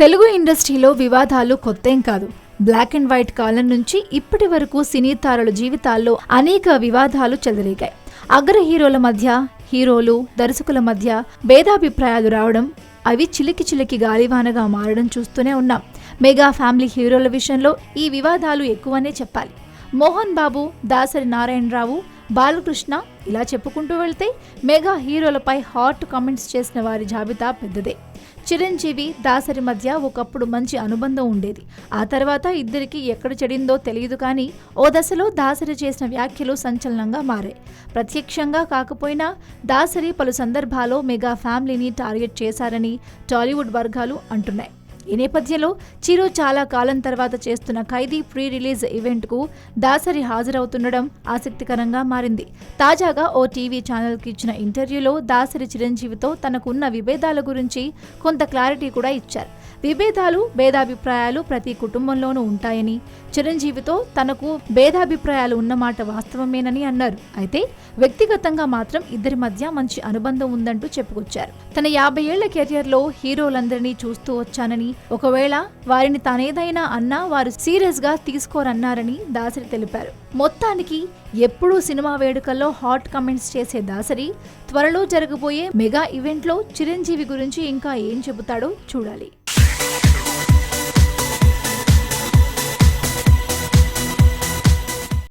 తెలుగు ఇండస్ట్రీలో వివాదాలు కొత్తేం కాదు. బ్లాక్ అండ్ వైట్ కాలం నుంచి ఇప్పటి వరకు సినీ తారల జీవితాల్లో అనేక వివాదాలు చెలరేగాయి. అగ్ర హీరోల మధ్య హీరోలు దర్శకుల మధ్య భేదాభిప్రాయాలు రావడం అవి చిలికి చిలికి గాలివానగా మారడం చూస్తూనే ఉన్నాం. మెగా ఫ్యామిలీ హీరోల విషయంలో ఈ వివాదాలు ఎక్కువనే చెప్పాలి. మోహన్ బాబు దాసరి నారాయణరావు బాలకృష్ణ ఇలా చెప్పుకుంటూ వెళ్తే మెగా హీరోలపై హాట్ కామెంట్స్ చేసిన వారి జాబితా పెద్దదే. చిరంజీవి దాసరి మధ్య ఒకప్పుడు మంచి అనుబంధం ఉండేది. ఆ తర్వాత ఇద్దరికి ఎక్కడ చెడిందో తెలియదు కానీ ఓ దశలో దాసరి చేసిన వ్యాఖ్యలు సంచలనంగా మారాయి. ప్రత్యక్షంగా కాకపోయినా దాసరి పలు సందర్భాల్లో మెగా ఫ్యామిలీని టార్గెట్ చేశారని టాలీవుడ్ వర్గాలు అంటున్నాయి. ఈ నేపథ్యంలో చిరు చాలా కాలం తర్వాత చేస్తున్న ఖైదీ ప్రీ రిలీజ్ ఈవెంట్కు దాసరి హాజరవుతుండడం ఆసక్తికరంగా మారింది. తాజాగా ఓ టీవీ ఛానల్కి ఇచ్చిన ఇంటర్వ్యూలో దాసరి చిరంజీవితో తనకున్న విభేదాల గురించి కొంత క్లారిటీ కూడా ఇచ్చారు. విభేదాలు భేదాభిప్రాయాలు ప్రతి కుటుంబంలోనూ ఉంటాయని చిరంజీవితో తనకు భేదాభిప్రాయాలు ఉన్నమాట వాస్తవమేనని అన్నారు. అయితే వ్యక్తిగతంగా మాత్రం ఇద్దరి మధ్య మంచి అనుబంధం ఉందంటూ చెప్పుకొచ్చారు. తన యాభై ఏళ్ళ కెరియర్లో హీరోలందరినీ చూస్తూ వచ్చానని ఒకవేళ వారిని తానేదైనా అన్నా వారు సీరియస్గా తీసుకోరన్నారని దాసరి తెలిపారు. మొత్తానికి ఎప్పుడూ సినిమా వేడుకల్లో హాట్ కమెంట్స్ చేసే దాసరి త్వరలో జరగబోయే మెగా ఈవెంట్లో చిరంజీవి గురించి ఇంకా ఏం చెబుతాడో చూడాలి.